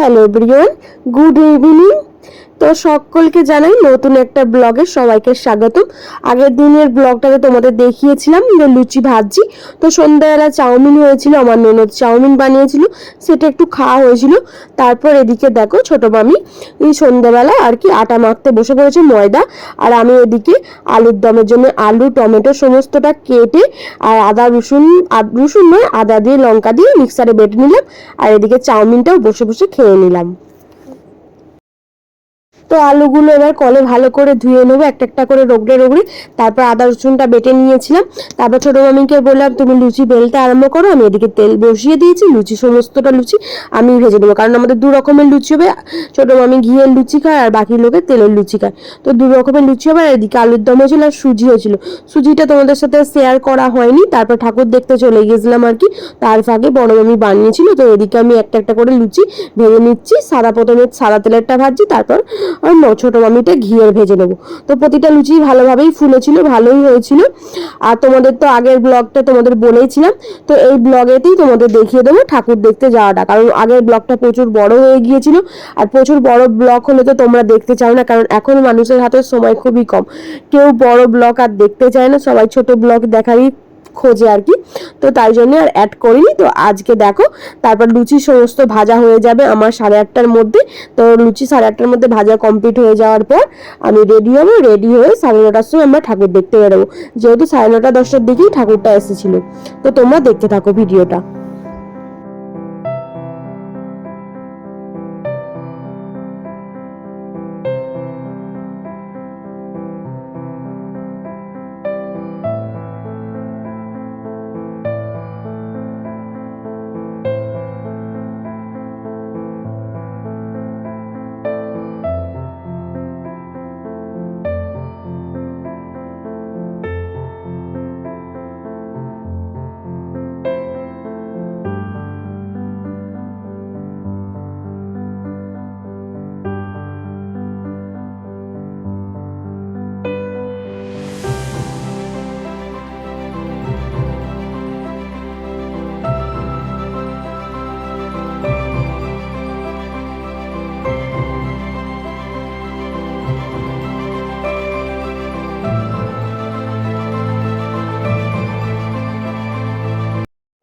Hello Brian good evening তো সকলকে জানাই নতুন একটা ব্লগে সবাইকে স্বাগতম। আগের দিনের ব্লগটাতে তোমাদের দেখিয়েছিলাম যে লুচি ভাজি। তো সন্ধ্যাবেলা চাউমিন হয়েছিল, আমার ননদ চাউমিন বানিয়েছিল, সেটা একটু খাওয়া হয়েছিল। তারপর এদিকে দেখো ছোট মামি সন্ধ্যাবেলা আর কি আটা মাখতে বসে পড়েছে ময়দা। আর আমি এদিকে আলুর দমের জন্য আলু, টমেটো সমস্তটা কেটে আর আদা, রসুন রসুন নয়, আদা দিয়ে লঙ্কা দিয়ে মিক্সারে বেটে নিলাম। আর এদিকে চাউমিনটাও বসে বসে খেয়ে নিলাম। তো আলুগুলো এবার কলে ভালো করে ধুয়ে নেব, একটা একটা করে রোগড়ে রোগড়ে। তারপর আদা রসুনটা বেটে নিয়েছিলাম। তারপর ছোটো মামিকে বললাম, তুমি লুচি বেলতে আরম্ভ করো, আমি এদিকে তেল বসিয়ে দিয়েছি, লুচি সমস্তটা লুচি আমি ভেজে নেব। কারণ আমাদের দু রকমের লুচি হবে, ছোটো মামি ঘিয়ের লুচি খায় আর বাকি লোকে তেলের লুচি খায়। তো দু রকমের লুচি হবে আর এদিকে আলুর দম হয়েছিল আর সুজি হয়েছিল সুজিটা তোমাদের সাথে শেয়ার করা হয়নি, তারপর ঠাকুর দেখতে চলে গেছিলাম আর কি। তার ফাঁকে বড় মামি বানিয়েছিল, তো এদিকে আমি একটা একটা করে লুচি ভেজে নিচ্ছি। সাদা প্রথমে সাদা তেলেরটা ভাজছি, তারপর ন ছোটো মামিটা ঘিয়ের ভেজে নেব। তো প্রতিটা লুচি ভালোভাবেই ফুলেছিল, ভালোই হয়েছিল। আর তোমাদের তো আগের ব্লগটা তোমাদের বলেইছিলাম, তো এই ব্লগেতেই তোমাদের দেখিয়ে দেবো ঠাকুর দেখতে যাওয়াটা। কারণ আগের ব্লগটা প্রচুর বড় হয়ে গিয়েছিল, আর প্রচুর বড় ব্লগ হলে তো তোমরা দেখতে চাও না, কারণ এখন মানুষের হাতে সময় খুবই কম। কেউ বড় ব্লগ আর দেখতে চায় না, সবাই ছোট ব্লগ দেখারই খোঁজে আর কি। তো তাই জন্য আর অ্যাড করিনি। তো আজকে দেখো, তারপর লুচি সমস্ত ভাজা হয়ে যাবে আমার সাড়ে আটটার মধ্যে। তো লুচি সাড়ে আটটার মধ্যে ভাজা কমপ্লিট হয়ে যাওয়ার পর আমি রেডি হব। রেডি হয়ে সাড়ে নটার সময় আমরা ঠাকুর দেখতে বেরোবো। যেহেতু সাড়ে নটা দশটার দিকেই ঠাকুরটা এসেছিল। তো তোমরা দেখতে থাকো ভিডিওটা।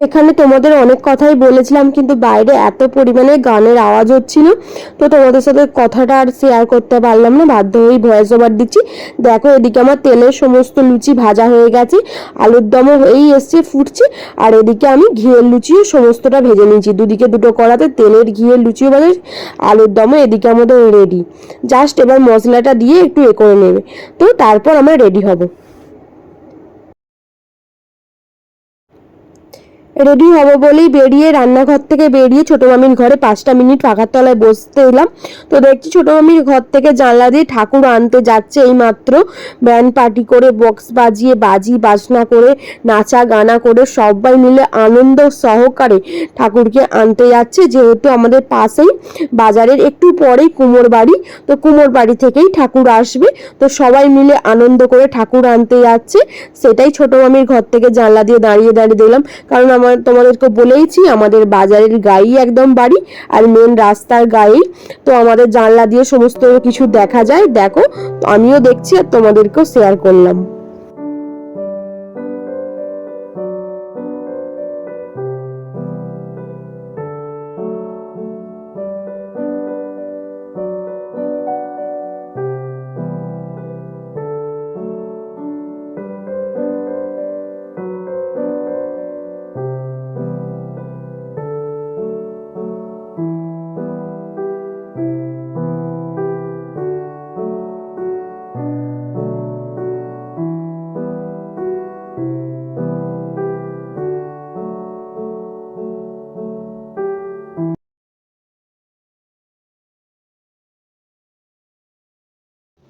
এখানে তোমাদের অনেক কথাই বলেছিলাম, কিন্তু বাইরে এত পরিমাণে গানের আওয়াজ হচ্ছিল, তো তোমাদের সাথে কথাটা আর শেয়ার করতে পারলাম না, বাধ্য হয়েই ভয়েস ওভার দিচ্ছি। দেখো, এদিকে আমার তেলের সমস্ত লুচি ভাজা হয়ে গেছে, আলুর দমও হয়েই এসছে, ফুটছে, আর এদিকে আমি ঘিয়ের লুচিও সমস্তটা ভেজে নিয়েছি। দুদিকে দুটো কড়াতে তেলের ঘিয়ের লুচিও ভাজা, আলুর দমও এদিকে আমাদের রেডি জাস্ট এবার মশলাটা দিয়ে একটু এ করে নেবে, তো তারপর আমরা রেডি হব। রেডি হব বলেই বেরিয়ে রান্নাঘর থেকে বেরিয়ে ছোটো মামির ঘরে পাঁচটা মিনিট পাখার তলায় বসতে এলাম। তো দেখছি ছোটো মামির ঘর থেকে জানলা দিয়ে ঠাকুর আনতে যাচ্ছে এই মাত্র ব্যান্ড পার্টি করে বক্স বাজিয়ে, বাজি বাজনা করে, নাচা গানা করে, সবাই মিলে আনন্দ সহকারে ঠাকুরকে আনতে যাচ্ছে। যেহেতু আমাদের পাশেই বাজারের একটু পরেই কুমোর বাড়ি, তো কুমোর বাড়ি থেকেই ঠাকুর আসবে। তো সবাই মিলে আনন্দ করে ঠাকুর আনতে যাচ্ছে। সেটাই ছোটো মামির ঘর থেকে জানলা দিয়ে দাঁড়িয়ে দাঁড়িয়ে দিলাম কারণ আমার তোমাদেরকে বলেইছি, আমাদের বাজারের গায়েই একদম বাড়ি আর মেন রাস্তার গায়েই। তো আমাদের জানলা দিয়ে সমস্ত কিছু দেখা যায়, দেখো। আমিও দেখছি আর তোমাদেরকেও শেয়ার করলাম।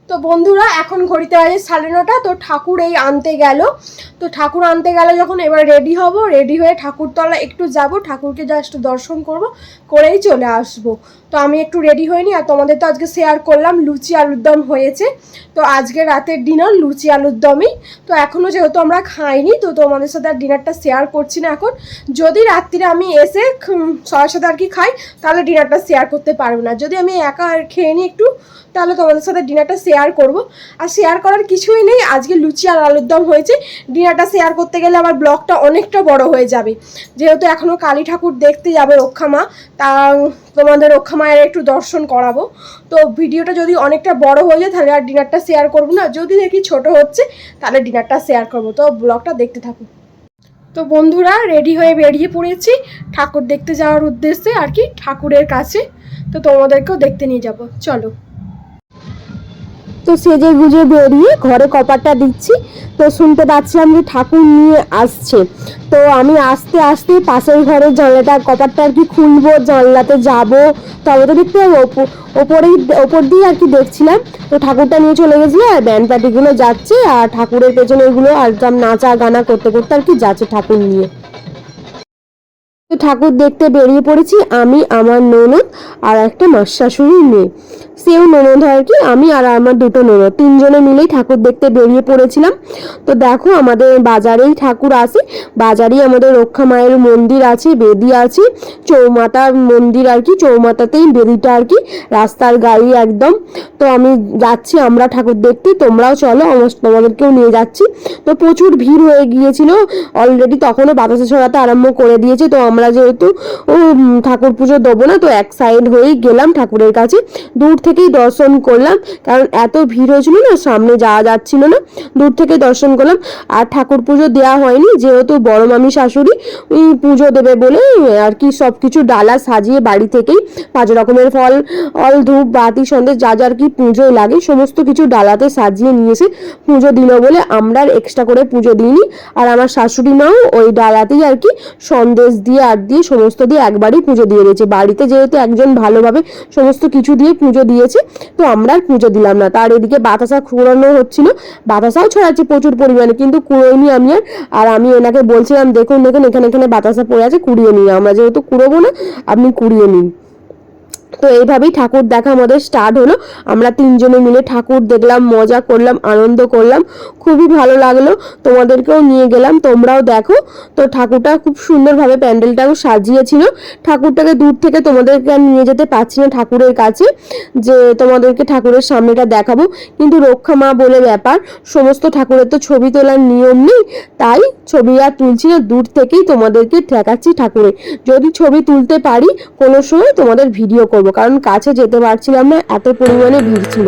তো বন্ধুরা, এখন ঘড়িতে বাজে সাড়ে নটা, তো ঠাকুর এই আনতে গেল। তো ঠাকুর আনতে গেল যখন এবার রেডি হব রেডি হয়ে ঠাকুরতলা একটু যাব, ঠাকুরকে জাস্ট দর্শন করব, করেই চলে আসব। তো আমি একটু রেডি হইনি আর তোমাদের তো আজকে শেয়ার করলাম, লুচি আলুর দম হয়েছে। তো আজকে রাতের ডিনার লুচি আলুর দমই। তো এখনও যেহেতু আমরা খাইনি, তো তোমাদের সাথে আর ডিনারটা শেয়ার করছি না এখন। যদি রাত্রিরে আমি এসে সবার সাথে আর কি খাই, তাহলে ডিনারটা শেয়ার করতে পারব না। যদি আমি একা আর খেয়ে নিই একটু, তাহলে তোমাদের সাথে ডিনারটা শেয়ার করব। আর শেয়ার করার কিছুই নেই, আজকে লুচি আর আলুর দম হয়েছে। ডিনারটা শেয়ার করতে গেলে আমার ব্লগটা অনেকটা বড় হয়ে যাবে। যেহেতু এখনও কালী ঠাকুর দেখতে যাবে রক্ষামা তা তোমাদের রক্ষা মায়ের একটু দর্শন করাবো। তো ভিডিওটা যদি অনেকটা বড় হয়ে যায়, তাহলে আর ডিনারটা শেয়ার করব না। যদি দেখি ছোট হচ্ছে, তাহলে ডিনারটা শেয়ার করব। তো ব্লগটা দেখতে থাকো। তো বন্ধুরা রেডি হয়ে বেরিয়ে পড়েছি। ঠাকুর দেখতে যাওয়ার উদ্দেশ্যে আর কি ঠাকুরের কাছে। তো তোমাদেরকেও দেখতে নিয়ে যাব। চলো। তো সেজে গুজে বেরিয়ে ঘরে কপারটা দিচ্ছি। তো শুনতে পাচ্ছিলাম যে ঠাকুর নিয়ে আসছে। তো আমি আস্তে আস্তে পাশের ঘরের জানলাটা, কপারটা আর কি খুলবো, জানলাতে যাব, তবে তো দেখতে পাবো ওপ- ওপরেই, ওপর দিয়ে আর কি দেখছিলাম। তো ঠাকুরটা নিয়ে চলে গেছিল আর ব্যান্ড পার্টিগুলো যাচ্ছে, আর ঠাকুরের পেছনে এগুলো একদম নাচা গানা করতে করতে আর কি যাচ্ছে ঠাকুর নিয়ে। ঠাকুর দেখতে বেরিয়ে পড়েছি, আমি, আমার ননদ আর একটা মাস শাশুড়ির মেয়ে। সেও ননদ হয় কি, আমি আর আমার দুটো ননদ। তিনজনে মিলেই ঠাকুর দেখতে বেরিয়ে পড়েছিলাম। তো দেখো আমাদের বাজারেই ঠাকুর আছে, বাজারেই আমাদের রক্ষা মায়ের মন্দির আছে, বেদি আছে চৌমাতার মন্দির আর কি, চৌমাতাতেই বেদিটা আর কি, রাস্তার গাড়ি একদম। তো আমি যাচ্ছি আমরা ঠাকুর দেখতে, তোমরাও চলো তোমাদেরকেও নিয়ে যাচ্ছি। তো প্রচুর ভিড় হয়ে গিয়েছিল অলরেডি তখনও বাতাসে ছড়াতে আরম্ভ করে দিয়েছে, তো আমরা যেহেতু ঠাকুর পুজো দেবো না, তো এক সাইড হয়েই গেলাম ঠাকুরের কাছে। দূর থেকেই দর্শন করলাম, কারণ এত ভিড় হয়েছিল না, সামনে যাওয়া যাচ্ছিল না, দূর থেকে দর্শন করলাম। আর ঠাকুর পুজো দেওয়া হয়নি, যেহেতু বড় মামি শাশুড়ি পুজো দেবে বলে, আর কি সব কিছু ডালা সাজিয়ে বাড়ি থেকেই পাঁচ রকমের ফল, অল ধূপ, বাতি, সন্দেশ, যা যার কি পুজো লাগে, সমস্ত কিছু ডালাতে সাজিয়ে নিয়ে এসে পুজো দিল বলে আমরা এক্সট্রা করে পুজো দিইনি। আর আমার শাশুড়ি মাও ওই ডালাতেই আর কি সন্দেশ দিয়ে আর দিয়ে সমস্ত দিয়ে একবারই পুজো দিয়ে দিয়েছে। বাড়িতে যেহেতু একজন ভালোভাবে সমস্ত কিছু দিয়ে পুজো দিয়েছে, তো আমরা আর পুজো দিলাম না। তার এদিকে বাতাসা কুড়ানো হচ্ছিল। বাতাসাও ছড়াচ্ছে প্রচুর পরিমাণে, কিন্তু কুড়োইনি আমি আর আর আমি এনাকে বলছিলাম, দেখুন দেখুন, এখানে এখানে বাতাসা পড়ে আছে, কুড়িয়ে নিই আমরা যেহেতু কুড়োবো না, আপনি কুড়িয়ে নিন। তো এইভাবেই ঠাকুর দেখা আমাদের স্টার্ট হলো। আমরা তিনজনে মিলে ঠাকুর দেখলাম, মজা করলাম, আনন্দ করলাম, খুবই ভালো লাগল। তোমাদেরকেও নিয়ে গেলাম, তোমরাও দেখো। তো ঠাকুরটা খুব সুন্দরভাবে প্যান্ডেলটাও সাজিয়েছিল। ঠাকুরটাকে দূর থেকে তোমাদেরকে আর নিয়ে যেতে পারছি না ঠাকুরের কাছে, যে তোমাদেরকে ঠাকুরের সামনেটা দেখাবো। কিন্তু রক্ষা মা বলে ব্যাপার, সমস্ত ঠাকুরের তো ছবি তোলার নিয়ম নেই, তাই ছবি আর তুলছি না, দূর থেকেই তোমাদেরকে ঠেকাচ্ছি ঠাকুরের যদি ছবি তুলতে পারি, কোনো সময় তোমাদের ভিডিও করব। কারণ কাছে যেতে পারছিলাম না এত পরিমাণে ভিড় ছিল।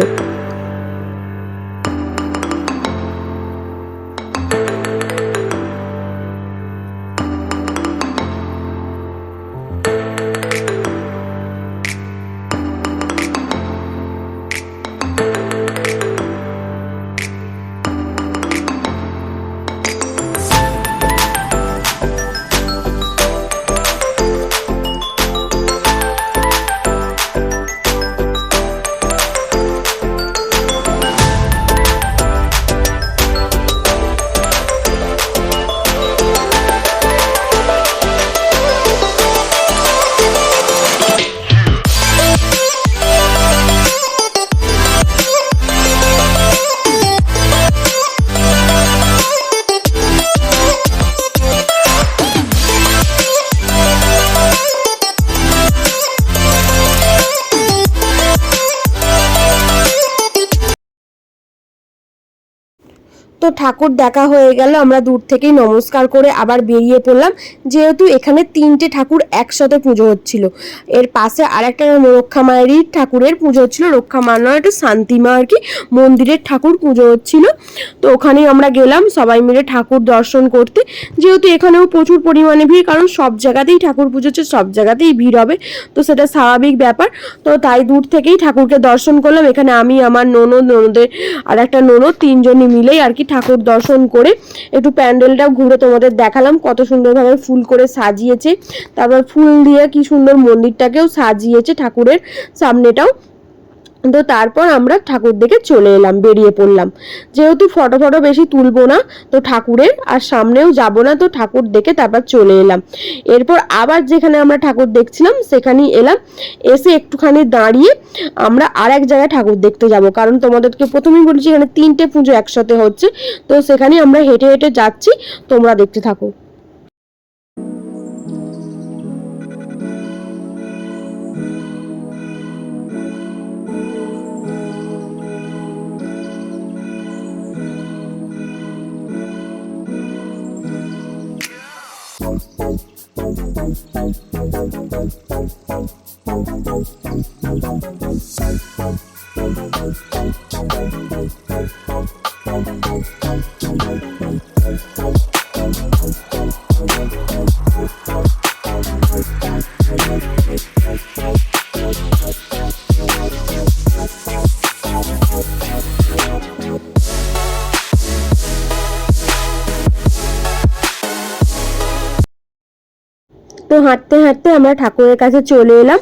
তো ঠাকুর দেখা হয়ে গেল, আমরা দূর থেকেই নমস্কার করে আবার বেরিয়ে পড়লাম। যেহেতু এখানে তিনটে ঠাকুর একসাথে পুজো হচ্ছিল। এর পাশে আরেকটা রক্ষা মায়েরই ঠাকুরের পুজো হচ্ছিল, রক্ষা মা নয়, একটা শান্তিমা আর কি, মন্দিরের ঠাকুর পুজো হচ্ছিল। তো ওখানেই আমরা গেলাম, সবাই মিলে ঠাকুর দর্শন করতে। যেহেতু এখানেও প্রচুর পরিমাণে ভিড়, কারণ সব জায়গাতেই ঠাকুর পুজো হচ্ছে, সব জায়গাতেই ভিড় হবে। তো সেটা স্বাভাবিক ব্যাপার। তো তাই দূর থেকেই ঠাকুরকে দর্শন করলাম। এখানে আমি, আমার ননদ, ননদের আর একটা ননদ তিনজনই মিলেই আর কি ঠাকুর দর্শন করে একটু প্যান্ডেলটা ঘুরে তোমাদের দেখালাম, কত সুন্দরভাবে ফুল করে সাজিয়েছে। তারপর ফুল দিয়ে কি সুন্দর মন্দিরটাকেও সাজিয়েছে ঠাকুরের সামনেটাও। তো তারপর আমরা ঠাকুর দেখে চলে এলাম, বেরিয়ে পড়লাম। যেহেতু ফটো ফটো বেশি তুলবো না, তো ঠাকুরের, আর সামনেও যাব না, তো ঠাকুর দেখে তারপর চলে এলাম। এরপর আবার যেখানে আমরা ঠাকুর দেখছিলাম, সেখানেই এলাম। এসে একটুখানি দাঁড়িয়ে আমরা আর এক জায়গায় ঠাকুর দেখতে যাব। কারণ তোমাদেরকে প্রথমেই বলেছি, এখানে তিনটে পুজো একসাথে হচ্ছে। তো সেখানে আমরা হেঁটে হেঁটে যাচ্ছি, তোমরা দেখতে থাকো। হাঁটতে হাঁটতে আমরা ঠাকুরের কাছে চলে এলাম।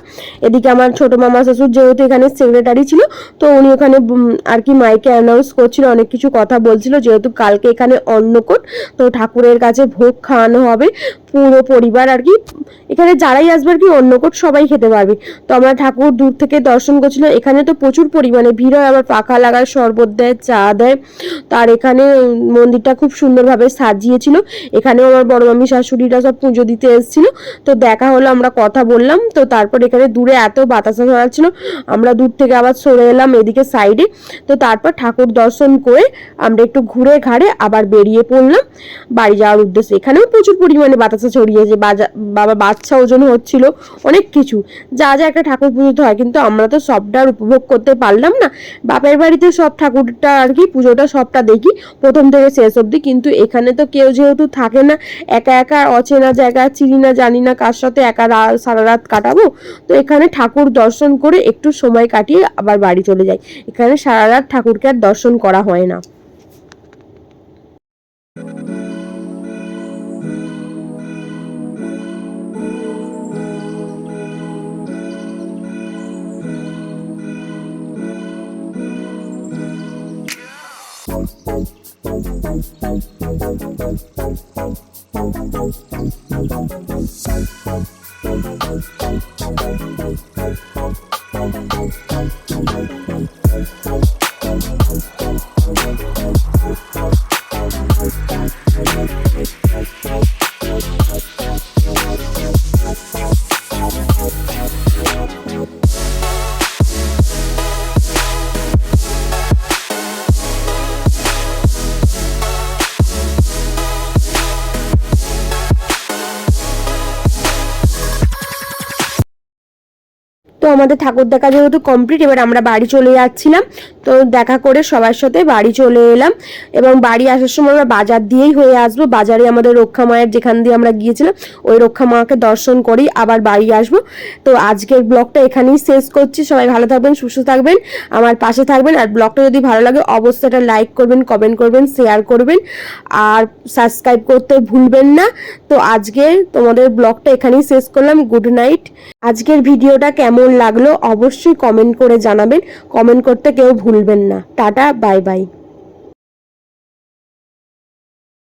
এদিকে আমার ছোট মামা শ্বশুর যেহেতু এখানে সেক্রেটারি ছিল, তো উনি ওখানে আর কি মাইকে অ্যানাউন্স করছিল, অনেক কিছু কথা বলছিল, যেহেতু কালকে এখানে অন্নকূট, তো ঠাকুরের কাছে ভোগ খাওয়ানো হবে। পুরো পরিবার আর কি, এখানে যারাই আসবে আর কি অন্নকূট সবাই খেতে পারবে। তো আমরা ঠাকুর দূর থেকে দর্শন করছিলাম এখানে তো প্রচুর পরিমাণে ভিড় হয়, আবার পাখা লাগায়, শরবত দেয়, চা দেয়। তার এখানে মন্দিরটা খুব সুন্দরভাবে সাজিয়েছিল। এখানেও আমার বড় মামি শাশুড়িরা সব পুজো দিতে এসেছিল। তো দেখা হলো, আমরা কথা বললাম। তো তারপর এখানে দূরে এত বাতাসা ছড়াচ্ছিল, আমরা দূর থেকে আবার সরে এলাম এদিকে সাইডে। তো তারপর ঠাকুর দর্শন করে আমরা একটু ঘুরে ঘাড়ে আবার বেরিয়ে পড়লাম। বাড়ি যাওয়ার উদ্দেশ্যে। এখানেও প্রচুর পরিমাণে বাতাসা ছড়িয়েছে বাজা- বাবা বাচ্চা ওজন হচ্ছিল অনেক কিছু। যা যা একটা ঠাকুর পুজোতে হয়, কিন্তু আমরা তো সবটা আর উপভোগ করতে পারলাম না। বাপের বাড়িতে সব ঠাকুরটা আর কি, পুজোটা সবটা দেখি, প্রথম থেকে শেষ অবধি। কিন্তু এখানে তো কেউ যেহেতু থাকে না, একা একা অচেনা জায়গা চিনি না, জানি না কার সাথে একা সারা রাত কাটাবো, তো এখানে ঠাকুর দর্শন করে একটু সময় কাটিয়ে আবার বাড়ি চলে যাই। এখানে সারা রাত ঠাকুরকে আর দর্শন করা হয় না। তো আমাদের ঠাকুর দেখা যেহেতু কমপ্লিট এবার আমরা বাড়ি চলে যাচ্ছিলাম। তো দেখা করে সবার সাথে বাড়ি চলে এলাম এবং বাড়ি আসার সময় আমরা বাজার দিয়েই হয়ে আসব। বাজারে আমাদের রক্ষা মায়ের যেখান দিয়ে আমরা গিয়েছিলাম, ওই রক্ষা মাকে দর্শন করেই আবার বাড়ি আসব। তো আজকের ব্লগটা এখানেই শেষ করছি। সবাই ভালো থাকবেন, সুস্থ থাকবেন, আমার পাশে থাকবেন। আর ব্লগটা যদি ভালো লাগে অবশ্যই এটা লাইক করবেন, কমেন্ট করবেন, শেয়ার করবেন। আর সাবস্ক্রাইব করতে ভুলবেন না। তো আজকে তোমাদের ব্লগটা এখানেই শেষ করলাম। Good night. আজকের ভিডিওটা কেমন লাগল অবশ্যই কমেন্ট করে জানাবেন। কমেন্ট করতে কেউ ভুলবেন না। Tata bye bye.